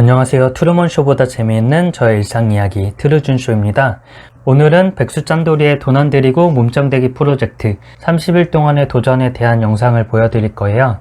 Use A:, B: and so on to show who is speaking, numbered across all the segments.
A: 안녕하세요. 트루먼 쇼보다 재미있는 저의 일상 이야기 트루준 쇼입니다. 오늘은 백수 짠돌이의 돈 안 들이고 몸짱되기 프로젝트 30일 동안의 도전에 대한 영상을 보여드릴 거예요.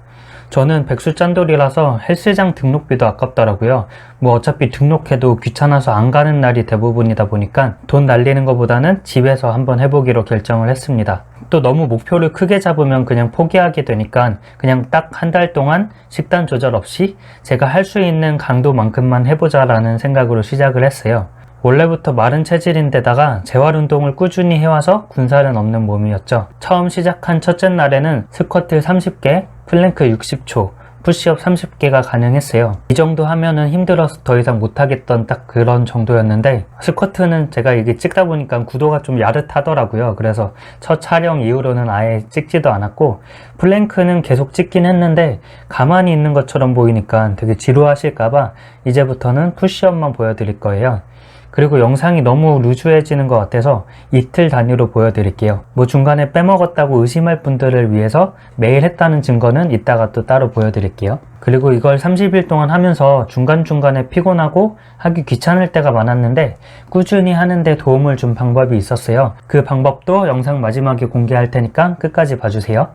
A: 저는 백수짠돌이라서 헬스장 등록비도 아깝더라고요. 뭐 어차피 등록해도 귀찮아서 안 가는 날이 대부분이다 보니까 돈 날리는 것보다는 집에서 한번 해보기로 결정을 했습니다. 또 너무 목표를 크게 잡으면 그냥 포기하게 되니까 그냥 딱 한 달 동안 식단 조절 없이 제가 할 수 있는 강도만큼만 해보자 라는 생각으로 시작을 했어요. 원래부터 마른 체질인데다가 재활 운동을 꾸준히 해와서 군살은 없는 몸이었죠. 처음 시작한 첫째 날에는 스쿼트 30개, 플랭크 60초, 푸시업 30개가 가능했어요. 이 정도 하면은 힘들어서 더 이상 못하겠던 딱 그런 정도였는데 스쿼트는 제가 이게 찍다 보니까 구도가 좀 야릇하더라고요. 그래서 첫 촬영 이후로는 아예 찍지도 않았고 플랭크는 계속 찍긴 했는데 가만히 있는 것처럼 보이니까 되게 지루하실까봐 이제부터는 푸시업만 보여드릴 거예요. 그리고 영상이 너무 루즈해지는 것 같아서 이틀 단위로 보여드릴게요. 뭐 중간에 빼먹었다고 의심할 분들을 위해서 매일 했다는 증거는 이따가 또 따로 보여드릴게요. 그리고 이걸 30일 동안 하면서 중간중간에 피곤하고 하기 귀찮을 때가 많았는데 꾸준히 하는데 도움을 준 방법이 있었어요. 그 방법도 영상 마지막에 공개할 테니까 끝까지 봐주세요.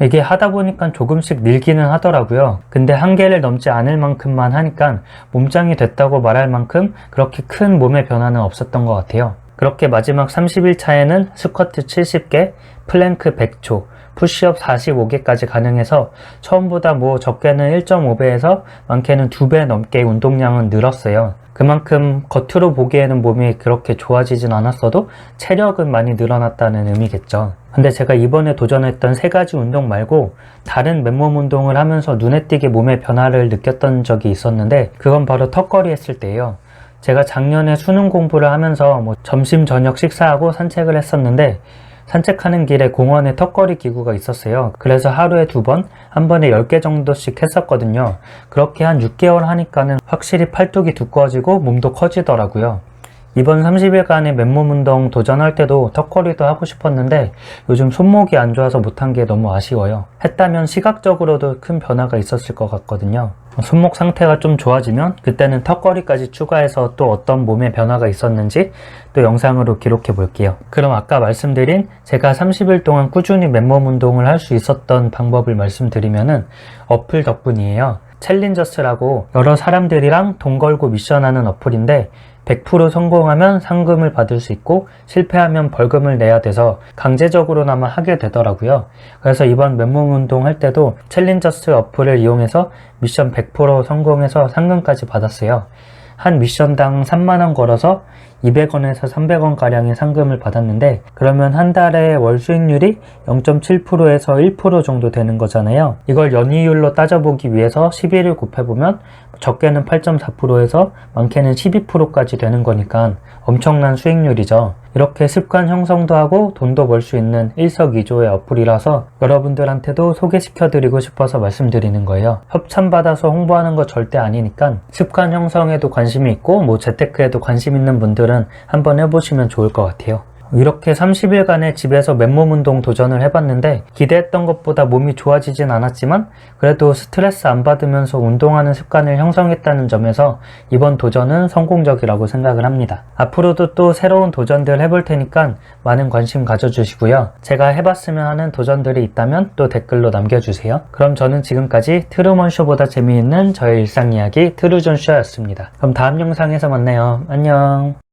A: 이게 하다 보니까 조금씩 늘기는 하더라고요. 근데 한계를 넘지 않을 만큼만 하니까 몸짱이 됐다고 말할 만큼 그렇게 큰 몸의 변화는 없었던 것 같아요. 그렇게 마지막 30일 차에는 스쿼트 70개, 플랭크 100초, 푸시업 45개까지 가능해서 처음보다 뭐 적게는 1.5배에서 많게는 2배 넘게 운동량은 늘었어요. 그만큼 겉으로 보기에는 몸이 그렇게 좋아지진 않았어도 체력은 많이 늘어났다는 의미겠죠. 근데 제가 이번에 도전했던 세 가지 운동 말고 다른 맨몸 운동을 하면서 눈에 띄게 몸의 변화를 느꼈던 적이 있었는데 그건 바로 턱걸이 했을 때예요. 제가 작년에 수능 공부를 하면서 뭐 점심 저녁 식사하고 산책을 했었는데 산책하는 길에 공원에 턱걸이 기구가 있었어요. 그래서 하루에 두 번, 한 번에 10개 정도씩 했었거든요. 그렇게 한 6개월 하니까는 확실히 팔뚝이 두꺼워지고 몸도 커지더라고요. 이번 30일간의 맨몸 운동 도전할 때도 턱걸이도 하고 싶었는데 요즘 손목이 안 좋아서 못한 게 너무 아쉬워요. 했다면 시각적으로도 큰 변화가 있었을 것 같거든요. 손목 상태가 좀 좋아지면 그때는 턱걸이까지 추가해서 또 어떤 몸의 변화가 있었는지 또 영상으로 기록해 볼게요. 그럼 아까 말씀드린 제가 30일 동안 꾸준히 맨몸 운동을 할 수 있었던 방법을 말씀드리면은 어플 덕분이에요. 챌린저스라고 여러 사람들이랑 돈 걸고 미션하는 어플인데 100% 성공하면 상금을 받을 수 있고 실패하면 벌금을 내야 돼서 강제적으로나마 하게 되더라고요. 그래서 이번 맨몸 운동 할 때도 챌린저스 어플을 이용해서 미션 100% 성공해서 상금까지 받았어요. 한 미션당 3만원 걸어서 200원에서 300원 가량의 상금을 받았는데 그러면 한 달에 월 수익률이 0.7%에서 1% 정도 되는 거잖아요. 이걸 연이율로 따져보기 위해서 11을 곱해보면 적게는 8.4%에서 많게는 12%까지 되는 거니까 엄청난 수익률이죠. 이렇게 습관 형성도 하고 돈도 벌 수 있는 일석이조의 어플이라서 여러분들한테도 소개시켜 드리고 싶어서 말씀드리는 거예요. 협찬받아서 홍보하는 거 절대 아니니까 습관 형성에도 관심이 있고 뭐 재테크에도 관심 있는 분들은 한번 해보시면 좋을 것 같아요. 이렇게 30일간의 집에서 맨몸 운동 도전을 해봤는데 기대했던 것보다 몸이 좋아지진 않았지만 그래도 스트레스 안 받으면서 운동하는 습관을 형성했다는 점에서 이번 도전은 성공적이라고 생각을 합니다. 앞으로도 또 새로운 도전들 해볼 테니까 많은 관심 가져주시고요. 제가 해봤으면 하는 도전들이 있다면 또 댓글로 남겨주세요. 그럼 저는 지금까지 트루먼 쇼보다 재미있는 저의 일상 이야기 트루존 쇼였습니다. 그럼 다음 영상에서 만나요. 안녕.